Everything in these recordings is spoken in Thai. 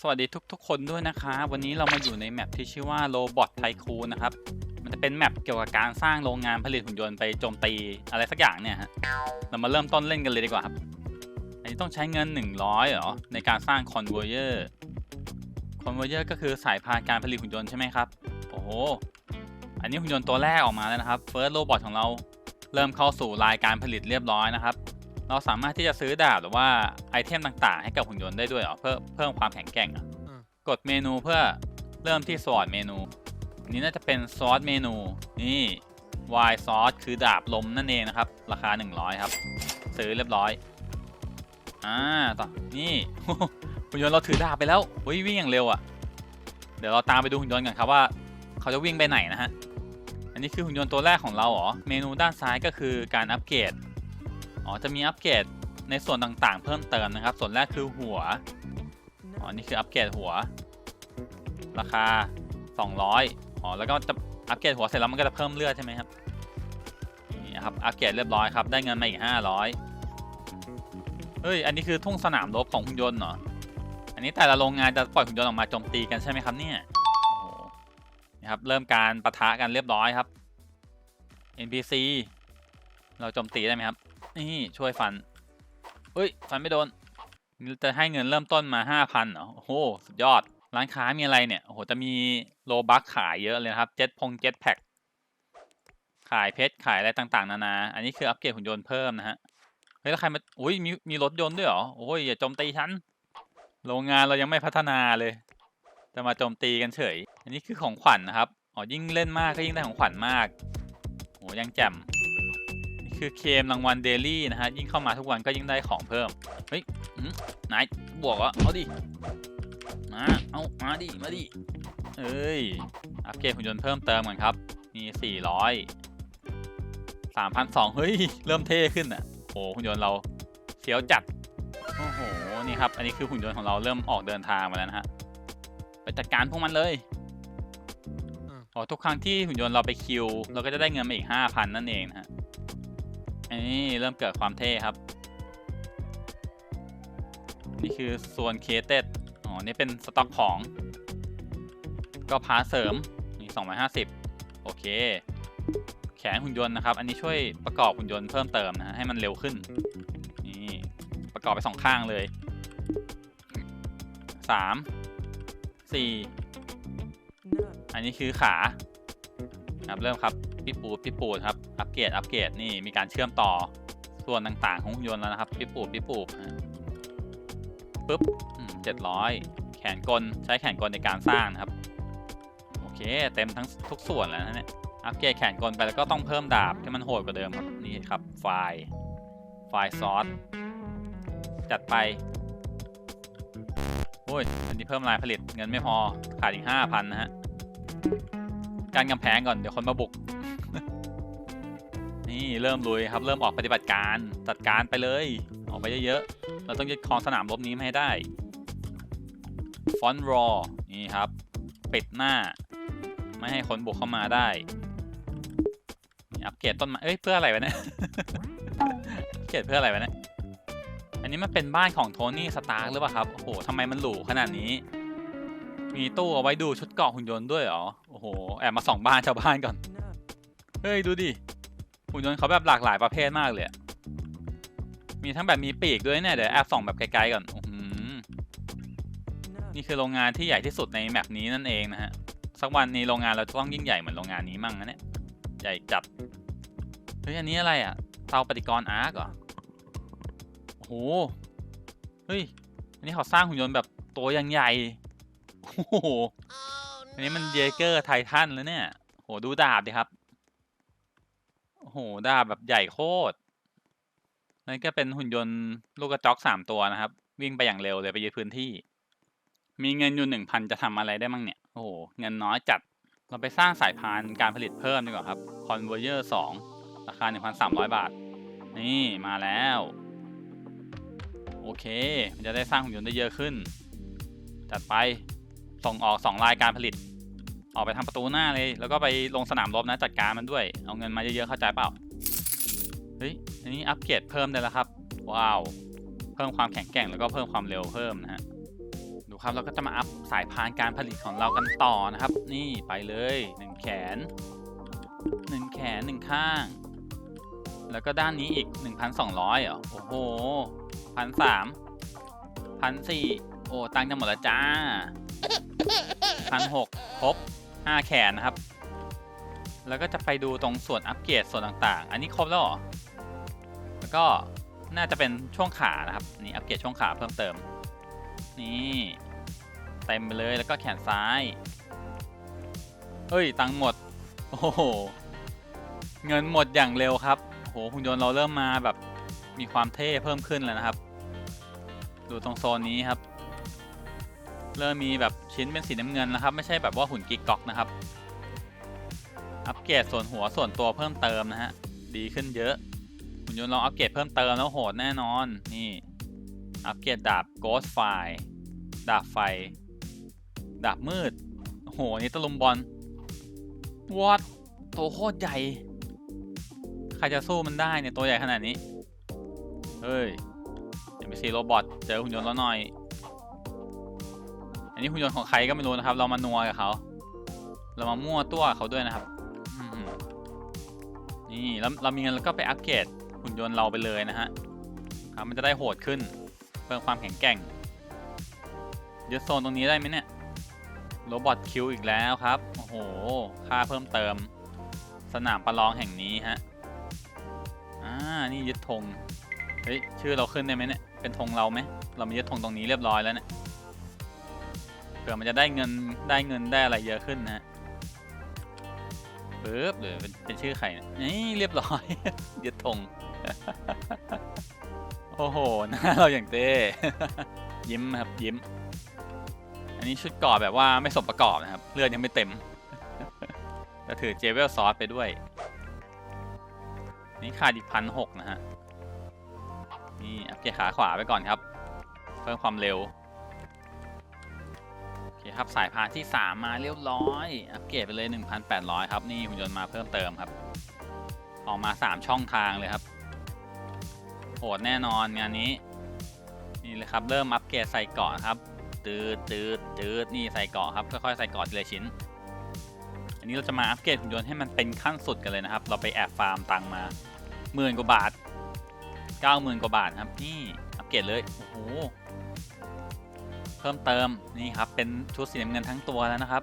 สวัสดีทุกๆ คนด้วยนะคะ วันนี้เรามาอยู่ในแมปที่ชื่อว่า Robot Tycoon นะครับ มันจะเป็นแมปเกี่ยวกับการสร้างโรงงานผลิตหุ่นยนต์ไปโจมตีอะไรสักอย่างเนี่ยฮะ เรามาเริ่มต้นเล่นกันเลยดีกว่าครับ อันนี้ต้องใช้เงิน 100เหรอ ในการสร้าง Conveyor Conveyor ก็คือสายพานการผลิตหุ่นยนต์ใช่ไหมครับ โอ้โห อันนี้หุ่นยนต์ตัวแรกออกมาแล้วนะครับ First Robot ของเราเริ่มเข้าสู่รายการผลิตเรียบร้อยนะครับ เราสามารถที่จะซื้อดาบหรือว่าไอเทมต่างๆ ให้กับหุ่นยนต์ได้ด้วยเหรอเพื่อเพิ่มความแข็งแกร่งอะอืม กดเมนูเพื่อเริ่มที่สวอตเมนูอันนี้น่าจะเป็นซอสเมนูนี่ Y ซอสคือดาบลมนั่นเองนะครับ ราคา 100 ครับ ซื้อเรียบร้อยอ่าต่อนี่ หุ่นยนต์เราถือดาบไปแล้วเฮ้ยวิ่งอย่างเร็วอะ เดี๋ยวเราตามไปดูหุ่นยนต์กันครับว่า เขาจะวิ่งไปไหนนะฮะ อันนี้คือหุ่นยนต์ตัวแรกของเราเหรอ เมนูด้านซ้ายก็คือการอัปเกรด อ๋อจะมีอัปเกรดในส่วนต่างๆ เพิ่มเติมนะครับ ส่วนแรกคือหัว อ๋อ นี่คืออัปเกรดหัว ราคา 200 อ๋อ แล้วก็จะอัปเกรดหัวเสร็จแล้วมันก็จะเพิ่มเลือดใช่ไหมครับ นี่ครับ อัปเกรดเรียบร้อยครับ ได้เงินมาอีก 500 เฮ้ย อันนี้คือทุ่งสนามรบของหุ่นยนต์เหรอ อันนี้แต่ละโรงงานจะปล่อยหุ่นยนต์ออกมาโจมตีกันใช่ไหมครับเนี่ยนี่ครับ เริ่มการปะทะกันเรียบร้อยครับ NPC เราโจมตีได้ไหมครับ นี่ช่วยฟันเฮ้ย ฟันไม่โดนจะให้เงินเริ่มต้นมาห้าพันเหรอโอ้โหสุดยอด ร้านค้ามีอะไรเนี่ยโอ้โหจะมีโลบัคขายเยอะเลยนะครับเจ็ตพงเจ็ตแพ็คขายเพชรขายอะไรต่างๆ นานา อันนี้คืออัปเกรดหุ่นยนต์เพิ่มนะฮะเฮ้ยแล้วใครมาอุ้ยมีมีรถยนต์ด้วยเหรอโอ้ยอย่าโจมตีฉันโรงงานเรายังไม่พัฒนาเลย จะมาโจมตีกันเฉย อันนี้คือของขวัญนะครับอ๋อยิ่งเล่นมากก็ยิ่งได้ของขวัญมากโอ้ยังแจ่ม คือเคมรางวัลเดลี่นะฮะ ยิ่งเข้ามาทุกวันก็ยิ่งได้ของเพิ่ม เฮ้ยอืมนายบวกเหรอเอาดิ มา เอา มาดิ มาดิ เอ้ย อัปเกรดหุ่นยนต์เพิ่มเติมกันครับ มีสี่ร้อยสามพันสองเฮ้ย เริ่มเท่ขึ้นอะโอ้หุ่นยนต์เราเฟี้ยวจัด โอ้โห นี่ครับ อันนี้คือหุ่นยนต์ของเราเริ่มออกเดินทางมาแล้วนะฮะ ไปจัดการพวกมันเลยอืมอ๋อทุกครั้งที่หุ่นยนต์เราไปคิว เราก็จะได้เงินมาอีกห้าพันนั่นเองนะฮะอั นนี้เริ่มเกิดความเท่ครับ นี่คือส่วนเคเต็ดอ๋อ นี่เป็นสต็อกของ ก็พาเสริมนี่สองร้อยห้าสิบโอเค แขนหุ่นยนต์นะครับ อันนี้ช่วยประกอบหุ่นยนต์เพิ่มเติมนะฮะให้มันเร็วขึ้น นี่ประกอบไปสองข้างเลยสามสี่อันนี้คือขา ครับเริ่มครับพี่ปูพี่ปูครับอัปเกรดอัปเกรดนี่มีการเชื่อมต่อส่วนต่างๆของหุ่นยนต์แล้วนะครับพี่ปูพี่ปูปึ๊บเจ็ดร้อยแขนกลใช้แขนกลในการสร้างนะครับโอเคเต็มทั้งทุกส่วนแล้วนะเนี่ยอัปเกรดแขนกลไปแล้วก็ต้องเพิ่มดาบให้มันโหดกว่าเดิมครับนี่ครับไฟล์ไฟล์ซอสจัดไปโอ้ยอันนี้เพิ่มรายผลิตเงินไม่พอขาดอีกห้าพันนะฮะ การกำแพงก่อนเดี๋ยวคนมาบุก นี่เริ่มลุยครับ เริ่มออกปฏิบัติการจัดการไปเลย ออกไปเยอะๆ เราต้องยึดครองสนามรบนี้มาให้ได้ ฟอนรอ นี่ครับ ปิดหน้า ไม่ให้คนบุกเข้ามาได้ อัปเกรดต้นไม้เอ้ย เพื่ออะไรวะเนี่ยอัปเกรดเพื่ออะไรวะเนี่ยอันนี้มันเป็นบ้านของโทนี่สตาร์กหรือเปล่าครับ โอ้โหทำไมมันหรูขนาดนี้ มีตู้เอาไว้ดูชุดเกราะหุ่นยนต์ด้วยเหรอ โอ้โห แอบมาส่องบ้านชาวบ้านก่อน เฮ้ย ดูดิ หุ่นยนต์เขาแบบหลากหลายประเภทมากเลยมีทั้งแบบมีปีกด้วยเนี่ย เดี๋ยวแอบส่องแบบไกลๆก่อนอืนี่คือโรงงานที่ใหญ่ที่สุดในแมปนี้นั่นเองนะฮะ สักวันนี้โรงงานเราจะต้องยิ่งใหญ่เหมือนโรงงานนี้มั่งนะเนี่ย ใหญ่จัด เฮ้ย อันนี้อะไรอะ เตาปฏิกรณ์อาร์กเหรอ โอ้โห เฮ้ย อันนี้เขาสร้างหุ่นยนต์แบบตัวยังใหญ่ โอ้โห อันนี้มันเยเกอร์ไททันแล้วเนี่ย โหดูดาบดิครับ โหดาบแบบใหญ่โคตรนั่นก็เป็นหุ่นยนต์ลูกกระจอกสามตัวนะครับ วิ่งไปอย่างเร็วเลยไปยึดพื้นที่ มีเงินอยู่หนึ่งพันจะทำอะไรได้มั่งเนี่ย โอ้โห เงินน้อยจัด เราไปสร้างสายพานการผลิตเพิ่มดีกว่าครับ Conveyor 2 ราคา 1,300 บาท นี่มาแล้ว โอเค มันจะได้สร้างหุ่นยนต์ได้เยอะขึ้น จัดไป ส่งออกสองรายการผลิต ออกไปทางประตูหน้าเลย แล้วก็ไปลงสนามรบนะจัดการมันด้วย เอาเงินมาเยอะๆเข้าใจเปล่า เฮ้ย อันนี้อัปเกรดเพิ่มได้แล้วครับ ว้าว เพิ่มความแข็งแกร่งแล้วก็เพิ่มความเร็วเพิ่มนะฮะ ดูครับเราก็จะมาอัพสายพานการผลิตของเรากันต่อนะครับ นี่ไปเลยหนึ่งแขนหนึ่งแขนหนึ่งข้าง แล้วก็ด้านนี้อีก 1,200เหรอ โอ้โหพันสามพันสี่โอ้ ตังค์จะหมดแล้วจ้า พันหกครบห้าแขนนะครับ แล้วก็จะไปดูตรงส่วนอัปเกรดส่วนต่างๆ อันนี้ครบแล้วหรอ แล้วก็น่าจะเป็นช่วงขานะครับ นี่อัปเกรดช่วงขาเพิ่มเติม นี่เต็มไปเลยแล้วก็แขนซ้าย เฮ้ย ตังหมด โอ้โห เงินหมดอย่างเร็วครับโอ้โหหุ่นยนต์เราเริ่มมาแบบมีความเท่เพิ่มขึ้นแล้วนะครับ ดูตรงโซนนี้ครับ เริ่มมีแบบ ชิ้นเป็นสีน้ำเงินนะครับ ไม่ใช่แบบว่าหุ่นกิ๊กก๊อกนะครับ อัปเกรดส่วนหัวส่วนตัวเพิ่มเติมนะฮะ ดีขึ้นเยอะ หุ่นยนต์ลองอัปเกรดเพิ่มเติมแล้วโหดแน่นอน นี่ อัปเกรดดาบ Ghost Fire ดาบไฟ ดาบมืดโอ้โห นี่ตะลุมบอล วอดตัวโคตรใหญ่ ใครจะสู้มันได้เนี่ยตัวใหญ่ขนาดนี้ เฮ้ยเอ็มซีโรบอทเจอหุ่นยนต์แล้วหน่อย นนี้หุ่นยนต์ของใครก็ไม่รู้นะครับ เรามานัวกับเขา เรามามั่วตัวเขาด้วยนะครับนี่แล้วเรามีเงินแล้วก็ไปอัปเกรดหุ่นยนต์เราไปเลยนะฮะครับมันจะได้โหดขึ้น เพิ่มความแข็งแกร่งยึดโซนตรงนี้ได้ไหมเนี่ยโรบอทคิวอีกแล้วครับ โอ้โห ค่าเพิ่มเติม สนามประลองแห่งนี้ฮะ อ่า นี่ยึดธง เฮ้ย ชื่อเราขึ้นได้ไหมเนี่ย เป็นธงเราไหม เรามียึดธงตรงนี้เรียบร้อยแล้วเนี่ย เผื่อมันจะได้เงินได้เงินได้อะไรเยอะขึ้นนะฮะปึ๊บหรือเป็นเป็นชื่อใครนี่เรียบร้อยยึดธงโอ้โหหน้าเราอย่างเต้ยิ้มครับยิ้ม อันนี้ชุดกราะแบบว่าไม่สมประกอบนะครับ เลือดยังไม่เต็มแต่ถือเจเวลซอสไปด้วย นี่ขาดอีกพันหกนะฮะ นี่อัพเกียร์ขาขวาไปก่อนครับ เพิ่มความเร็ว คครับสายพานที่ 3 มาเรียบร้อย อัปเกรดไปเลย 1,800 ครับนี่หุ่นยนต์มาเพิ่มเติมครับ ออกมา 3 ช่องทางเลยครับโหดแน่นอนงานนี้นี่เลยครับเริ่มอัปเกรดใส่เกาะครับตืดตืดตืดนี่ใส่เกาะครับค่อยๆใส่เกาะทีละชิ้น อันนี้เราจะมาอัปเกรดหุ่นยนต์ให้มันเป็นขั้นสุดกันเลยนะครับ เราไปแอบฟาร์มตังมาหมื่นกว่าบาทเก้าหมื่นกว่าบาทครับนี่อัปเกรดเลยโอ้โห เพิ่มเติมนี่ครับเป็นชุดสีน้ำเงินทั้งตัวแล้วนะครับ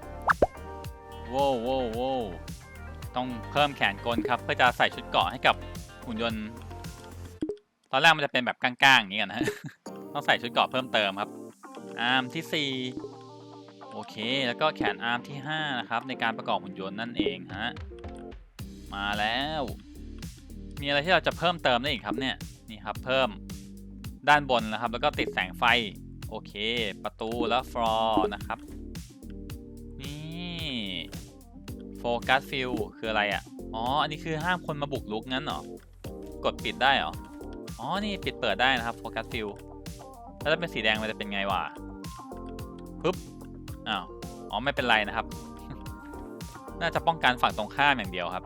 โว้วโว้วโว้ต้องเพิ่มแขนกลครับเพื่อจะใส่ชุดเกราะให้กับหุ่นยนต์ตอนแรกมันจะเป็นแบบก้างๆอย่างนี้กันนะต้องใส่ชุดเกราะเพิ่มเติมครับอาร์มที่ 4 โอเค แล้วก็แขนอาร์มที่ 5 นะครับ ในการประกอบหุ่นยนต์นั่นเองฮะมาแล้ว มีอะไรที่เราจะเพิ่มเติมได้อีกครับเนี่ยนี่ครับเพิ่มด้านบนนะครับ แล้วก็ติดแสงไฟ โอเค ประตูแล้วฟลอร์นะครับ นี่โฟกัสฟิลคืออะไรอะ อ๋อ อันนี้คือห้ามคนมาบุกลุกงั้นเหรอ กดปิดได้เหรอ อ๋อ นี่ปิดเปิดได้นะครับโฟกัสฟิลถ้าเป็นสีแดงมันจะเป็นไงวะปึ๊บ อ้าว อ๋อ ไม่เป็นไรนะครับ น่าจะป้องกันฝั่งตรงข้ามอย่างเดียวครับ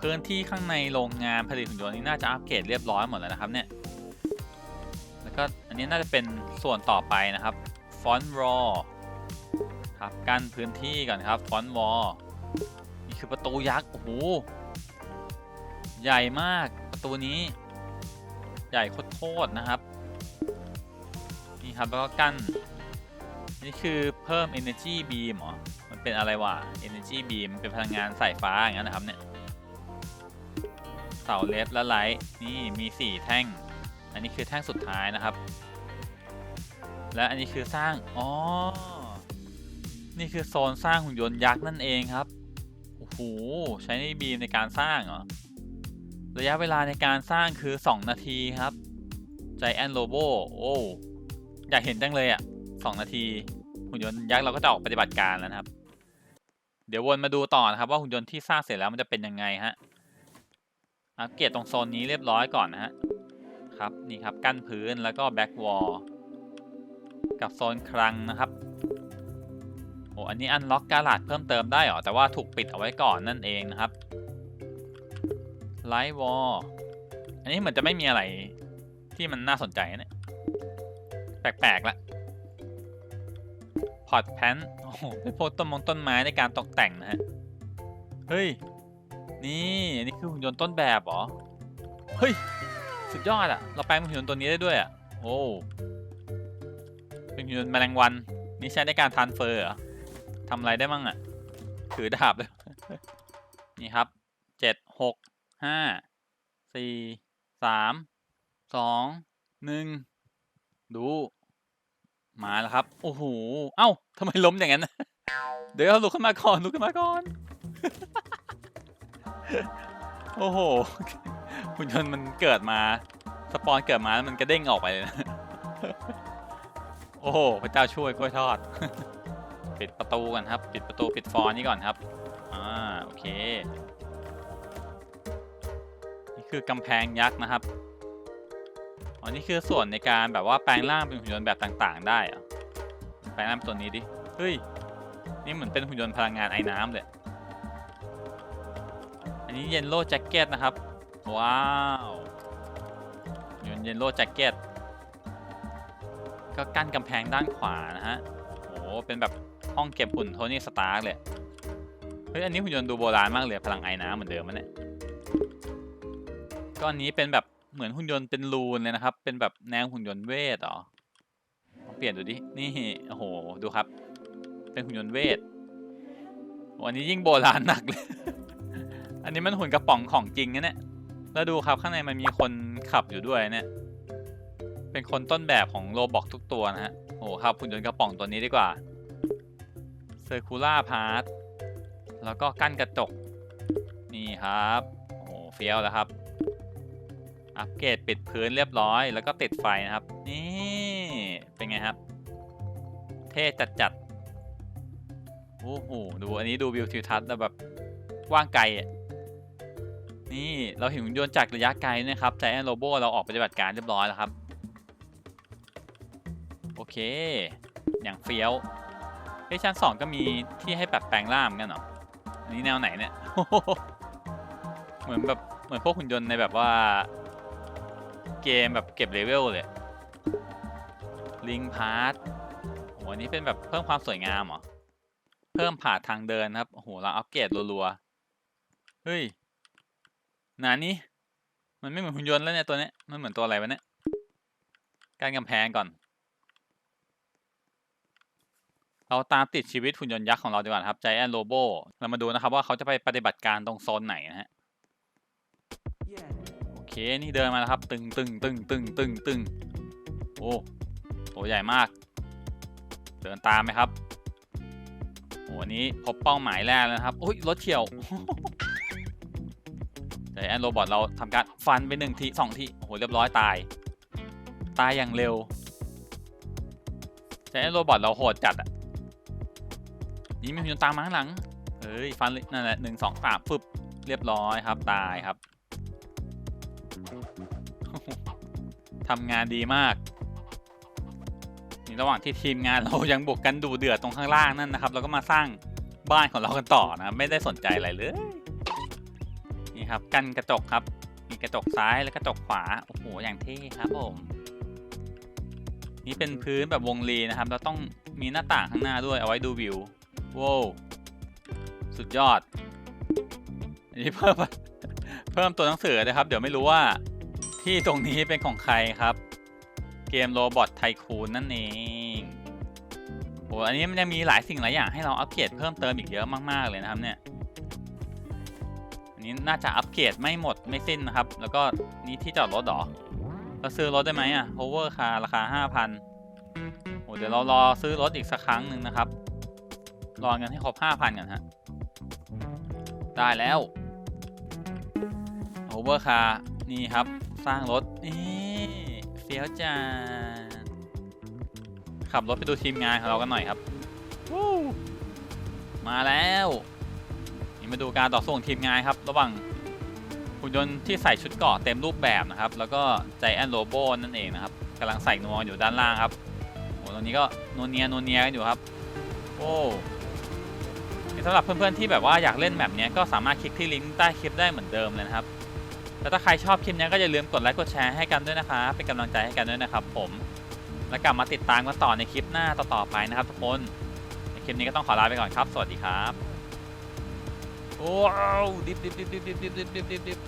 พื้นที่ข้างในโรงงานผลิตหุ่นยนต์นี่น่าจะอัปเกรดเรียบร้อยหมดแล้วนะครับเนี่ย ก็อันนี้น่าจะเป็นส่วนต่อไปนะครับฟอนต์รอครับกั้นพื้นที่ก่อนครับฟอนต์วอลนี่คือประตูยักษ์โอ้โหใหญ่มากประตูนี้ ใหญ่โคตรนะครับ นี่ครับแล้วก็กั้นนี่คือเพิ่ม energy beam เหรอ มันเป็นอะไรวะ energy beam เป็นพลังงานสายฟ้าอย่างนั้นนะครับเนี่ยเสาเลสและไลท์นี่มี 4 แท่ง อันนี้คือแท่งสุดท้ายนะครับ และอันนี้คือสร้าง อ๋อ นี่คือโซนสร้างหุ่นยนต์ยักษ์นั่นเองครับ โอ้โห ใช้ในบีมในการสร้างเหรอ ระยะเวลาในการสร้างคือ 2 นาทีครับ Giant Robo โอ้อยากเห็นจังเลยอะ่ะ2นาที หุ่นยนต์ยักษ์เราก็จะออกปฏิบัติการแล้วนะครับ เดี๋ยววนมาดูต่อนะครับว่าหุ่นยนต์ที่สร้างเสร็จแล้วมันจะเป็นยังไงฮะอัปเกรดตรงโซนนี้เรียบร้อยก่อนนะฮะ ครับนี่ครับกั้นพื้นแล้วก็แบ็กวอลกับโซนคลังนะครับโอ้อันนี้อันล็อกการาดเพิ่มเติมได้เหรอแต่ว่าถูกปิดเอาไว้ก่อนนั่นเองนะครับไลท์วอลอันนี้เหมือนจะไม่มีอะไรที่มันน่าสนใจนะเนี่ยแปลกๆละพอร์ตแพนโอ้โหเป็นพวกต้นมงต้นไม้ในการตกแต่งนะฮะเฮ้ยนี่อันนี่คือหุ่นยนต์ต้นแบบเหรอเฮ้ย สุดยอดอะเราแปลงเป็นหุ่นยนต์ตัวนี้ได้ด้วยอะโอ้เป็นหุ่นยนต์แมลงวันนี่ใช้ในการทานเฟอร์เหรอทำอะไรได้มั่งอะถือดาบเลยนี่ครับเจ็ดหกห้าสี่สามสองหนึ่งดู มาแล้วครับ โอ้โห เอ้าทำไมล้มอย่างนั้น เดี๋ยวลุกขึ้นมาก่อนลุกขึ้นมาก่อน โอ้โห หุ่นยนต์มันเกิดมา สปอนเกิดมาแล้วมันกระเด้งออกไปเลยนะ โอ้โห พระเจ้าช่วยกล้วยทอด ปิดประตูกันครับ ปิดประตูปิดฟอนนี้ก่อนครับ อ่า โอเค นี่คือกำแพงยักษ์นะครับ อ๋อ นี่คือส่วนในการแบบว่าแปลงร่างเป็นหุ่นยนต์แบบต่างๆ ได้อะแปลงร่างตัวนี้ดิ เฮ้ย นี่เหมือนเป็นหุ่นยนต์พลังงานไอ้น้ำเลย อันนี้เยนโล่แจ็คเก็ตนะครับ ว้าวหุ่นยนต์เยนโล่แจ็คเก็ตก็กั้นกำแพงด้านขวานะฮะโอ้เป็นแบบห้องเก็บหุ่นโทนี่สตาร์กเลย เฮ้ย อันนี้หุ่นยนต์ดูโบราณมากเลย พลังไอ้น้ำเหมือนเดิมมันเนี่ยก็อันนี้เป็นแบบเหมือนหุ่นยนต์เป็นรูนเลยนะครับ เป็นแบบแนวหุ่นยนต์เวทหรอลอเปลี่ยนดูดิ นี่โอ้โห ดูครับ เป็นหุ่นยนต์เวท วันนี้ยิ่งโบราณหนักเลย อันนี้มันหุ่นกระป๋องของจริงนะเนี่ย แล้วดูครับข้างในมันมีคนขับอยู่ด้วยเนี่ย เป็นคนต้นแบบของโรบอกทุกตัวนะฮะ โอ้โหครับหุ่นยนต์กระป๋องตัวนี้ดีกว่า Circular Part แล้วก็กั้นกระจก นี่ครับ โอ้โหเฟี้ยวแล้วครับ อัปเกรดปิดพื้นเรียบร้อย แล้วก็ติดไฟนะครับ นี่ เป็นไงครับ เท่จัดจัดโอ้โห ดูอันนี้ดูวิวทิวทัศน์แบบกว้างไกลอะ นี่เราเห็นหุ่นยนต์จากระยะไกลนะครับ Giant Robo เราออกปฏิบัติการเรียบร้อยแล้วครับ โอเค อย่างเฟี้ยวเฮ้ยชั้นสองก็มีที่ให้แบบแปลงร่างเหมือนกันเหรออันนี้แนวไหนเนี่ย เหมือนแบบเหมือนพวกหุ่นยนต์ในแบบว่า เกมแบบเก็บเลเวลเลย ลิงพาร์ทโอ้โหอันนี้เป็นแบบเพิ่มความสวยงามเหรอ เพิ่มผ่าทางเดินครับ โอ้โหเราอัปเกรดรัวๆ เฮ้ย หนานี่มันไม่เหมือนหุ่นยนต์แล้วเนี่ยตัวนี้มันเหมือนตัวอะไรวะเนี่ยการกำแพงก่อน เราตามติดชีวิตหุ่นยนต์ยักษ์ของเราดีกว่าครับ Giant Robo เรามาดูนะครับว่าเขาจะไปปฏิบัติการตรงโซนไหนนะฮะโอเคนี่เดินมาแล้วครับ ตึงตึงตึงตึงตึงตึงโอ้ตัวใหญ่มาก เดินตามไหมครับโอ้นี้พบเป้าหมายแรกแล้วครับอุ้ยรถเฉียว แต่แอนโรบอทเราทำการฟันไปหนึ่งทีสองทีโอ้โหเรียบร้อยตาย ตายอย่างเร็วแต่แอนโรบอทเราโหดจัดอะนี่มีหุ่นตามมาข้างหลังเฮ้ยฟันนั่นแหละหนึ่งสองสามฟึบเรียบร้อยครับตายครับทำงานดีมากในระหว่างที่ทีมงานเรายังบวกกันดูเดือดตรงข้างล่างนั่นนะครับ เราก็มาสร้างบ้านของเรากันต่อนะ ไม่ได้สนใจอะไรเลย นี่ครับกันกระจกครับ มีกระจกซ้ายและกระจกขวาโอ้โหอย่างเท่ครับผม นี่เป็นพื้นแบบวงรีนะครับ เราต้องมีหน้าต่างข้างหน้าด้วยเอาไว้ดูวิวว้าวสุดยอดอันนี้เพิ่มเพิ่มตัวหนังสือนะครับ เดี๋ยวไม่รู้ว่าที่ตรงนี้เป็นของใครครับ เกมโรบอทไทคูนนั่นเองโอ้อันนี้มันยังมีหลายสิ่งหลายอย่างให้เราอัปเกรดเพิ่มเติมอีกเยอะมากๆเลยนะครับเนี่ย นนี้น่าจะอัปเกรดไม่หมดไม่สิ้นนะครับ แล้วก็นี่ที่จอดรถเหรอเราซื้อรถได้ไหมอะ hover car ราคา 5,000โอ้เดี๋ยวเรารอซื้อรถอีกสักครั้งหนึ่งนะครับ รอเงินให้ครบ 5,000ก่อนฮะได้แล้ว hover car นี่ครับ สร้างรถนี่เฟี้ยวจ้าขับรถไปดูทีมงานของเรากันหน่อยครับวู้มาแล้วนี่ มาดูการต่อสู้ของทีมงานครับ ระหว่างหุ่นยนต์ที่ใส่ชุดเกราะเต็มรูปแบบนะครับ แล้วก็ใจแอนโรโบนั่นเองนะครับกำลังใส่นัวอยู่ด้านล่างครับโอ้ตรงนี้ก็นวเนียนวเนียกันอยู่ครับ โอ้สำหรับเพื่อนๆที่แบบว่าอยากเล่นแบบนี้ก็สามารถคลิกที่ลิงก์ใต้คลิปได้เหมือนเดิมเลยนะครับแล้วถ้าใครชอบคลิปนี้ก็อย่าลืมกดไลค์กดแชร์ให้กันด้วยนะคะเป็นกำลังใจให้กันด้วยนะครับ ผม แล้วกลับมาติดตามกันต่อในคลิปหน้าต่อๆไปนะครับทุกคนคลิปนี้ก็ต้องขอลาไปก่อนครับ สวัสดีครับ ว้าวดิบดิบดิบดิบดิบดิบดิบดิบดิบ